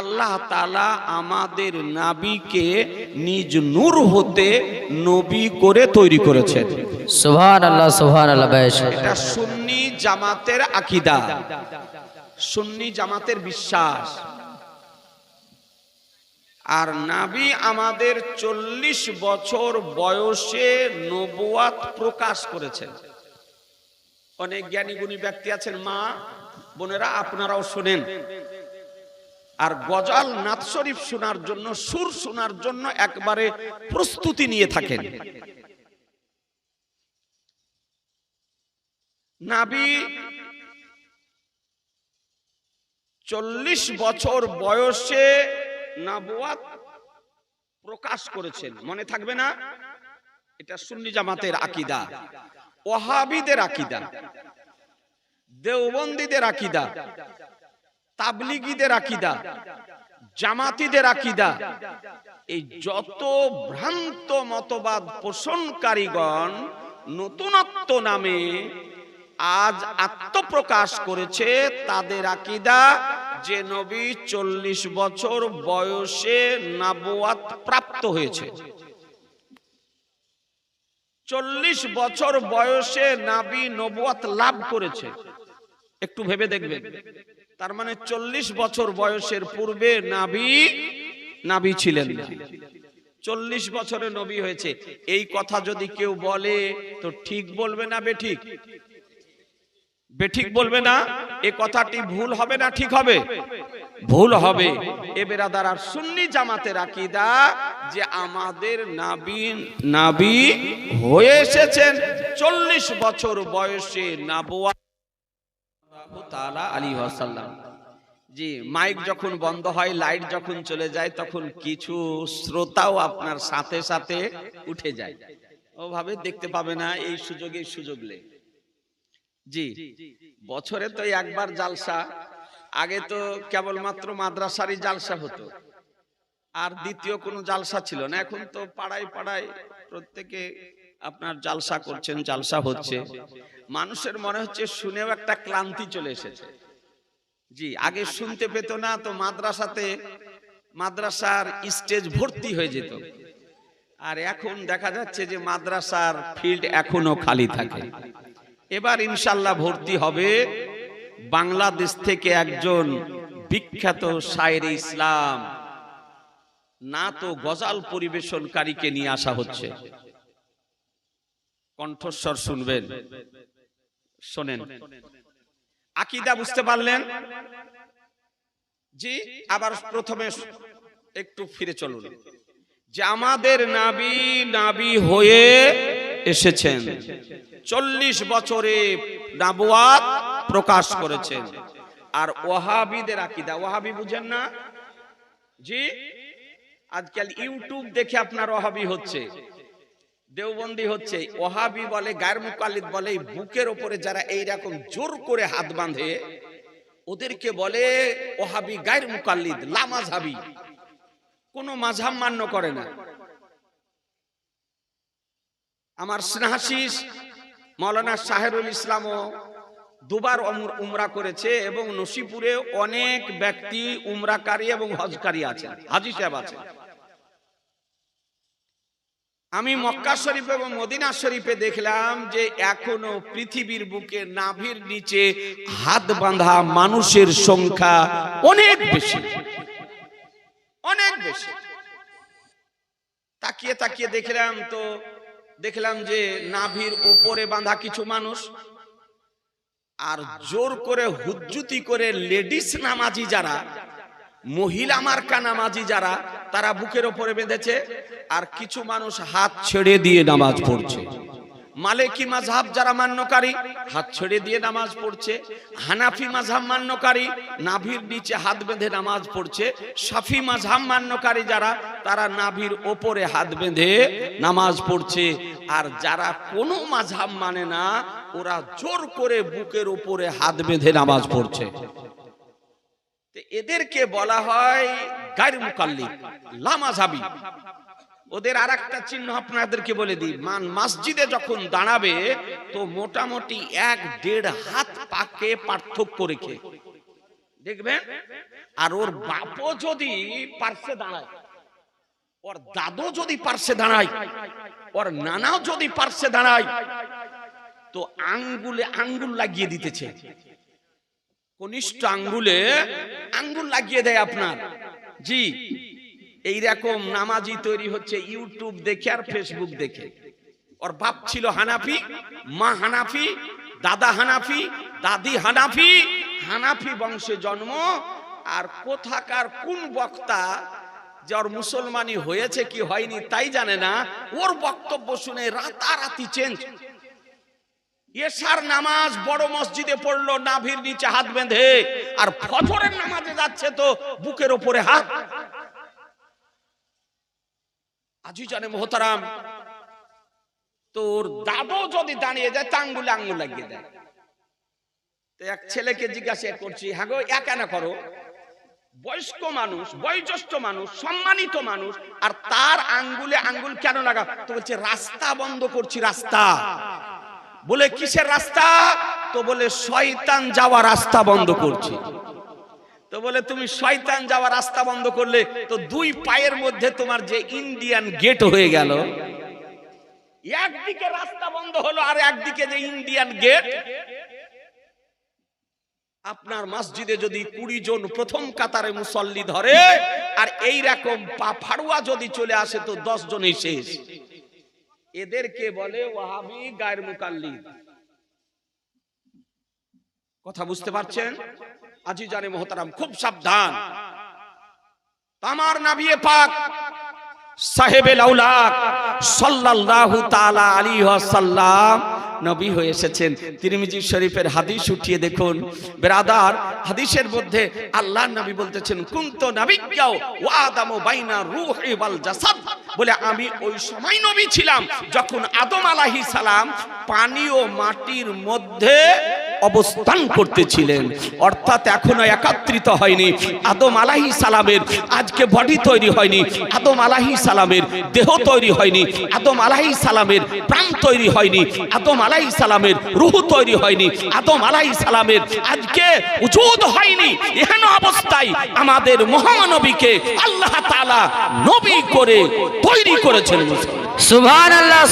আল্লাহ তালা আমাদের নাবিকে নিজ নূর হতে নবী করে তৈরি করেছেন। সুবহান আল্লাহ সুবহান আল্লাহ এটা সুন্নি জামাতের আকিদা। সুন্নি জামাতের বিশ্বাস। আর নাবি আমাদের চল্লিশ বছর বয়সে নবুয়াত প্রকাশ করেছেন। অনেক জ্ঞানী গুণী ব্যক্তি আছেন মা বোনেরা আপনারাও শোনেন। আর গজাল নাথ শরীফ শোনার জন্য, সুর শোনার জন্য একবারে প্রস্তুতি নিয়ে থাকেন। নাবি, চল্লিশ বছর বয়সে নাবুয়াত প্রকাশ করেছেন। মনে থাকবে না? এটা সুন্নি জামাতের আকিদা। ওহাবিদের আকিদা। দেওবন্দীদের আকিদা। তাবলিগীদের আকিদা, জামাতিদের আকিদা, এই যত ভ্রান্ত মতবাদ পোষণকারীগণ নতুনত্ব নামে আজ আত্মপ্রকাশ করেছে, তাদের আকিদা যে নবী চল্লিশ বছর বয়সে নাবুয়াত প্রাপ্ত হয়েছে। চল্লিশ বছর বয়সে নাবি নবুয়াত লাভ করেছে। একটু ভেবে দেখবেন। তার মানে চল্লিশ বছর বয়সের পূর্বে নাবি নাবি ছিলেন। চল্লিশ বছরে নবী হয়েছে। এই কথা যদি কেউ বলে, তো ঠিক বলবে না বেঠিক? বেঠিক বলবে না? এ কথাটি ভুল হবে না ঠিক হবে? ভুল হবে। এ বেরাদার আর সুন্নি জামাতের আকিদা যে আমাদের নাবি নাবি হয়ে এসেছেন। চল্লিশ বছর বয়সে নাবুয়া তাআলা আলী ওয়াসাল্লাম। জি, মাইক যখন বন্ধ হয়, লাইট যখন চলে যায়, তখন কিছু শ্রোতাও আপনার সাথে সাথে উঠে যায়। ওভাবে দেখতে পাবে না, এই সুযোগে সুযোগ লে জি, বছরে তো একবার জালসা, আগে তো কেবলমাত্র মাদ্রাসারই জালসা হতো। আর দ্বিতীয় কোনো জালসা ছিল না, এখন তো পাড়ায় পাড়ায় প্রত্যেকে আপনার জালসা করছেন জালসা হচ্ছে। মানুষের মনে হচ্ছে শুনেও একটা ক্লান্তি চলে এসেছে। জি আগে শুনতে পেত না তো মাদ্রাসাতে মাদ্রাসার স্টেজ ভর্তি হয়ে যেত। আর এখন দেখা যাচ্ছে যে মাদ্রাসার ফিল্ড এখনও খালি থাকে। এবার ইনশাল্লাহ ভর্তি হবে বাংলাদেশ থেকে একজন বিখ্যাত শায়ের ইসলাম। না তো গজাল পরিবেশনকারীকে নিয়ে আসা হচ্ছে। কণ্ঠস্বর শুনবেন। শোনেন। আকিদা বুঝতে পারলেন? জি আবার প্রথমে একটু ফিরে চলুন। যে আমাদের নাবি নাবি হয়ে এসেছেন। চল্লিশ বছরে নাবুয়াত প্রকাশ করেছেন। আর ওহাবিদের আকিদা ওহাবি বুঝেন না? জি আজকাল ইউটিউব দেখে আপনার ওহাবি হচ্ছে। দেওবন্দি হচ্ছে, ওহাবি বলে, গায়ের মুকালিদ বলে বুকের ওপরে যারা এই রকম জোর করে হাত বাঁধে, ওদেরকে বলে, ওহাবি গায়ের মুকাল্লিদ লামাঝাবি কোন মাঝাব মান্য করে না। আমার স্নেহাশিস মৌলানা শাহেরুল ইসলামও দুবার উম- উমরা করেছে এবং নসিপুরে অনেক ব্যক্তি উমরাকারী এবং হজকারী আছেন, হাজি সাহেব আছেন। আমি মক্কা শরীফ এবং মদিনা শরীফে দেখলাম যে এখনও পৃথিবীর বুকে নাভির নিচে হাত বাঁধা মানুষের সংখ্যা অনেক বেশি। অনেক বেশি। তাকিয়ে তাকিয়ে দেখলাম তো দেখলাম যে নাভির ওপরে বাঁধা কিছু মানুষ আর জোর করে হুজ্জুতি করে লেডিস নামাজি যারা মহিলা মার্কা নামাজি যারা তারা বুকের ওপরে বেঁধেছে আর কিছু মানুষ হাত ছেড়ে দিয়ে নামাজ পড়ছে। মালেকি মাঝহাব যারা মান্যকারী, হাত ছেড়ে দিয়ে নামাজ পড়ছে। হানাফি মাঝহাব মান্যকারী, নাভির নিচে হাত বেঁধে নামাজ পড়ছে। সাফি মাঝহাব মান্যকারী যারা, তারা নাভির ওপরে হাত বেঁধে নামাজ পড়ছে। আর যারা কোনো মাঝহাব মানে না, ওরা জোর করে বুকের ওপরে হাত বেঁধে নামাজ পড়ছে। এদেরকে বলা হয় গায়ের মুকাল্লি লামাঝাবি ওদের আর একটা চিহ্ন আপনাদেরকে বলে দিই, মান মসজিদে যখন দাঁড়াবে, তো মোটামুটি এক দেড় হাত পাকে পার্থক্য রেখে। দেখবেন? আর ওর বাপও যদি পার্শ্বে দাঁড়ায়, ওর দাদু যদি পার্শ্বে দাঁড়ায়, ওর নানাও যদি পার্শ্বে দাঁড়ায়, তো আঙ্গুলে আঙ্গুল লাগিয়ে দিতেছে। কনিষ্ঠ আঙ্গুলে আঙ্গুল লাগিয়ে দেয় আপনার। জি, এইরকম নামাজি তৈরি হচ্ছে ইউটিউব দেখে আর ফেসবুক দেখে। ওর বাপ ছিল হানাফি, মা হানাফি, দাদা হানাফি, দাদি হানাফি হানাফি বংশে জন্ম, আর কোথাকার কোন বক্তা যে ওর মুসলমানি হয়েছে কি হয়নি তাই জানে না, ওর বক্তব্য শুনে রাতারাতি চেঞ্জ এশার নামাজ বড় মসজিদে পড়ল, নাভির নিচে হাত বেঁধে। আর ফজরের নামাজে যাচ্ছে তো বুকের ওপরে হাত। আজি জানে মোহতারাম, তোর দাদু যদি দাঁড়িয়ে যায়, তা আঙ্গুলে লাগিয়ে দেয়। এক ছেলেকে জিজ্ঞাসা করছি হ্যাঁ গো একা করো? বয়স্ক মানুষ, বয়োজ্যেষ্ঠ মানুষ, সম্মানিত মানুষ, আর তার আঙ্গুলে আঙ্গুল কেন লাগা? তো বলছে, রাস্তা বন্ধ করছি, রাস্তা। বলে, কিসের রাস্তা? তো বলে শয়তান যাওয়া রাস্তা বন্ধ করছে। তো বলে তুমি শয়তান যাওয়া রাস্তা বন্ধ করলে তো দুই পায়ের মধ্যে তোমার যে ইন্ডিয়ান গেট হয়ে গেল। একদিকে রাস্তা বন্ধ হলো আর একদিকে যে ইন্ডিয়ান গেট। আপনার মসজিদে যদি কুড়ি জন প্রথম কাতারে মুসল্লি ধরে, আর এই রকম পা ফাড়ুয়া যদি চলে আসে তো দশ জনই শেষ। এদেরকে বলে ওয়াহাবি গায়ের মুকাল্লিদ। কথা বুঝতে পারছেন? আজি জানে মোহতারাম, খুব সাবধান। আমার নাবিয়ে পাক সাহেবে লাউলাক সাল্লাল্লাহু তাআলা আলাইহি ওয়াসাল্লাম নবী হয়ে এসেছেন। তিরমিজি শরীফের হাদিস উঠিয়ে দেখুন। বেরাদার, হাদিসের মধ্যে আল্লাহর নবী বলতেছেন, কুন্ত নাবিজ্ঞাও ওয়া আদামু বাইনা রূহি ওয়াল জাসাদ। বলে, আমি ওই সময় নবী ছিলাম যখন আদম আলাইহিস সালাম পানি ও মাটির মধ্যে অবস্থান করতেছিলেন। অর্থাৎ এখনও একত্রিত হয়নি। আদম আলাহি সালামের আজকে বডি তৈরি হয়নি। আদম আলাহি সালামের দেহ তৈরি হয়নি। আদম আলাহি সালামের প্রাণ তৈরি হয়নি। আদম আলাহি সালামের রুহু তৈরি হয়নি। আদম আলাহি সালামের আজকে উজুদ হয়নি। এহেন অবস্থায় আমাদের মহানবীকে আল্লাহ তাআলা নবী করে তৈরি করেছেন। সুবহান আল্লাহ